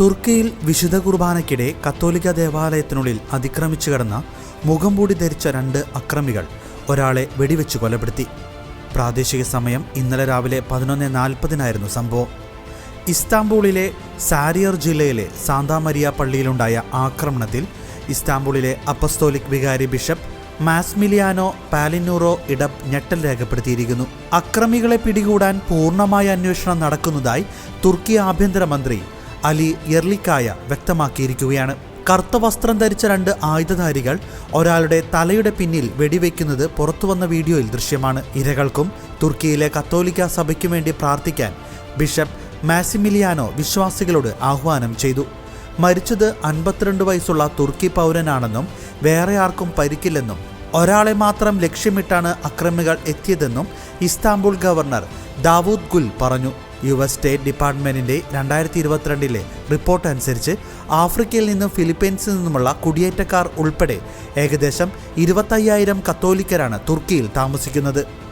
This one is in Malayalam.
തുർക്കിയിൽ വിശുദ്ധ കുർബാനയ്ക്കിടെ കത്തോലിക്ക ദേവാലയത്തിനുള്ളിൽ അതിക്രമിച്ചു കടന്ന മുഖംമൂടി ധരിച്ച രണ്ട് അക്രമികൾ ഒരാളെ വെടിവെച്ച് കൊലപ്പെടുത്തി. പ്രാദേശിക സമയം ഇന്നലെ രാവിലെ പതിനൊന്ന് നാൽപ്പതിനായിരുന്നു സംഭവം. ഇസ്താംബൂളിലെ സാരിയർ ജില്ലയിലെ സാന്താമരിയ പള്ളിയിലുണ്ടായ ആക്രമണത്തിൽ ഇസ്താംബൂളിലെ അപ്പസ്തോലിക് വികാരി ബിഷപ്പ് മാസ്മിലിയാനോ പാലിനൂറോ ഇടം ഞെട്ടൽ രേഖപ്പെടുത്തിയിരിക്കുന്നു. അക്രമികളെ പിടികൂടാൻ പൂർണമായ അന്വേഷണം നടക്കുന്നതായി തുർക്കി ആഭ്യന്തരമന്ത്രി അലി എർലിക്കായ വ്യക്തമാക്കിയിരിക്കുകയാണ്. കറുത്ത വസ്ത്രം ധരിച്ച രണ്ട് ആയുധധാരികൾ ഒരാളുടെ തലയുടെ പിന്നിൽ വെടിവെക്കുന്നത് പുറത്തുവന്ന വീഡിയോയിൽ ദൃശ്യമാണ്. ഇരകൾക്കും തുർക്കിയിലെ കത്തോലിക്ക സഭയ്ക്കു വേണ്ടി പ്രാർത്ഥിക്കാൻ ബിഷപ്പ് മാസിമിലിയാനോ വിശ്വാസികളോട് ആഹ്വാനം ചെയ്തു. മരിച്ചത് അൻപത്തിരണ്ട് വയസ്സുള്ള തുർക്കി പൗരനാണെന്നും വേറെ ആർക്കും പരിക്കില്ലെന്നും ഒരാളെ മാത്രം ലക്ഷ്യമിട്ടാണ് അക്രമികൾ എത്തിയതെന്നും ഇസ്താംബുൾ ഗവർണർ ദാവൂദ് ഗുൽ പറഞ്ഞു. യു എസ് സ്റ്റേറ്റ് ഡിപ്പാർട്ട്മെന്റിന്റെ രണ്ടായിരത്തി ഇരുപത്തിരണ്ടിലെ റിപ്പോർട്ട് അനുസരിച്ച് ആഫ്രിക്കയിൽ നിന്നും ഫിലിപ്പീൻസിൽ നിന്നുമുള്ള കുടിയേറ്റക്കാർ ഉൾപ്പെടെ ഏകദേശം ഇരുപത്തയ്യായിരം കത്തോലിക്കരാണ് തുർക്കിയിൽ താമസിക്കുന്നത്.